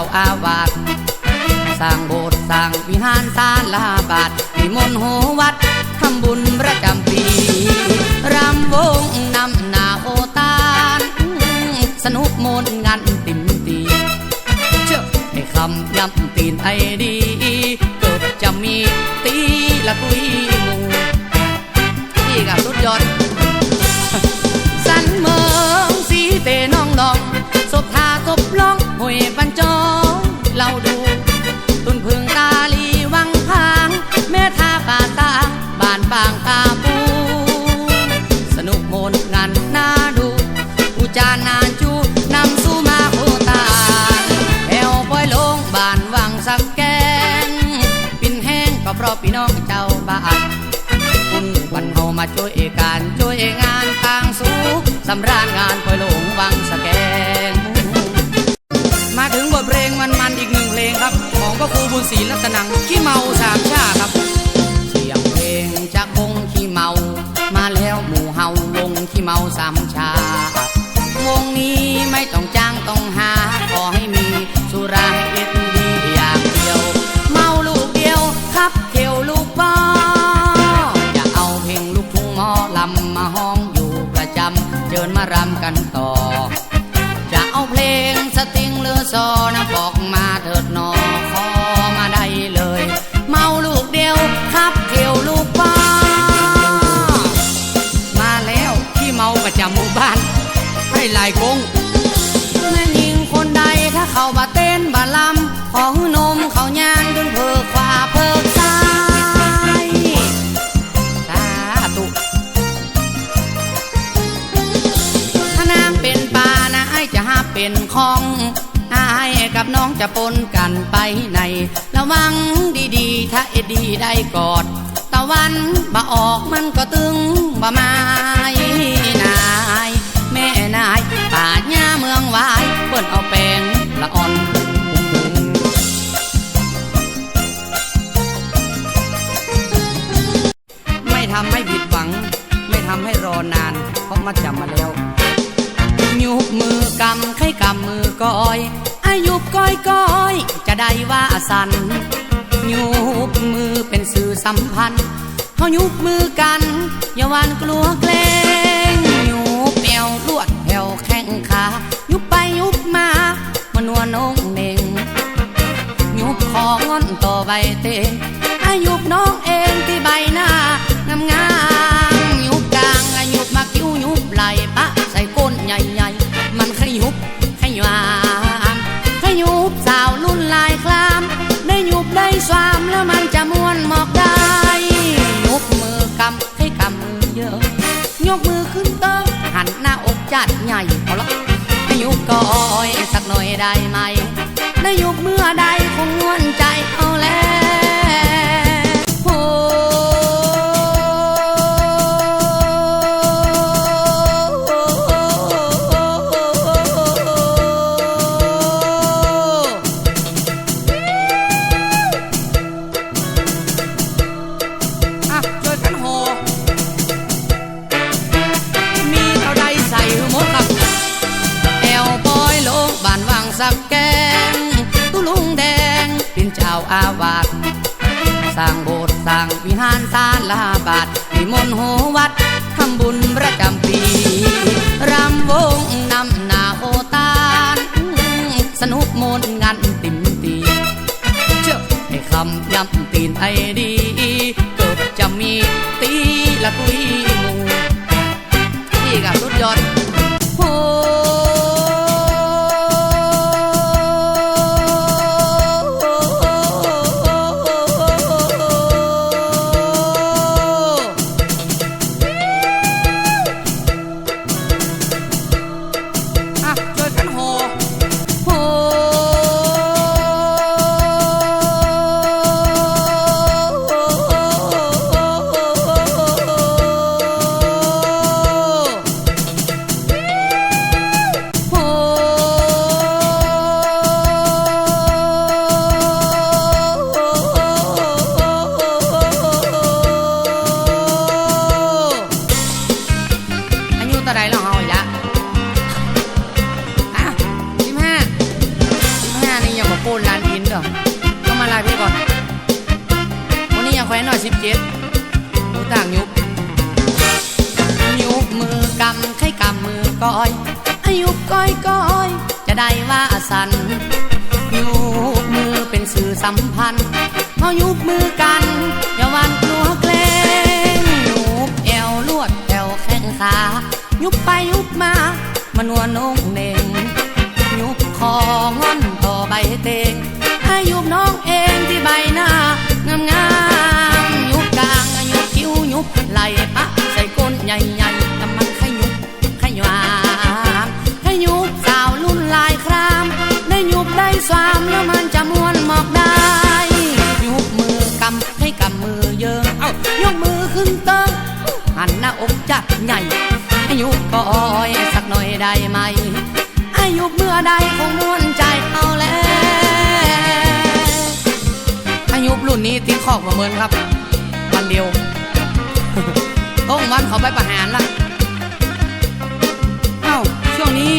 าอาวาสสร้างโบสถ์สร้างวิหารศางลาบาทนิมนต์โหวัดทำบุญประจำปีรำวงนำนาโอตานสนุกมนงานติมตีเชื่อให้คำยำตีนไอดีเกิดจะมีตีละกุยหมูนี่กับสุดยอด มนงานน่าดูอุจานานจูนำสู้มาโอตาแอวปล่อยลงบ้านวังสักแกงปินแห้งก็เพราะพี่น้องเจ้าบ้านคุณวันเฮามาช่วยการช่วยงานทางสู้สำราญงาน สามชา อายกับน้องจะปนกันไปใน ระวังดีๆ ถ้าเอ็ดดีได้กอด ตะวันบ่ออกมันก็ตึงบ่ไม้นายแม่นายป่าหญ้าเมืองวายเปิ้นเอาแปงละอ่อนไม่ทำให้ผิดหวัง ไม่ทำให้รอนาน เพราะมาจำมาแล้ว ยุบมือกำไข่กำมือก้อยอายุบก้อยก้อยจะได้ว่าสันยุบมือเป็นสื่อสัมพันธ์เขายุบมือกันอย่าหวานกลัวเกรงยุบแอวลวดแถวแข้งขายุบไปยุบมามันวนนงเน่งยุบของอนต่อใบเตง ก้อยสักหน่อยได้ไหมาอาวาสสร้างโบสถ์สร้างวิหารศาลาบาทนิมนต์โหวัดทำบุญประจำปี รำวงนำนาโอตาน สนุกมนงานติมตีเชื่อให้คำยำตีนไอดี เกิดจะมีตีละกุย เจ็ดหนูต่างยุบยุบมือกำไข่กำมือก้อยอายุบก้อยก้อยจะได้ว่าสันยุบมือเป็นสื่อสัมพันธ์พอยุบมือกันอย่าวันกลัวเกรงยุบเอวลวดแอวแข้งขายุบไปยุบมามันวนนงเน่งยุบคองอนต่อใบเตงให้ยุบน้องเอง แล้วมันจะม้วนหมอกได้ยุบมือกำให้กำมือเยิงเอ้ายกมือขึ้นเติงหันหน้าอกจัดใหญ่ให้ยุก็อ้อยสักหน่อยได้ไหมอายุเมื่อใดคงม่วนใจเอาแล้วอายุรุ่นนี้ติดขอกประเมินครับวันเดียวต้องวันเขาไปประหารละเอ้าช่วงนี้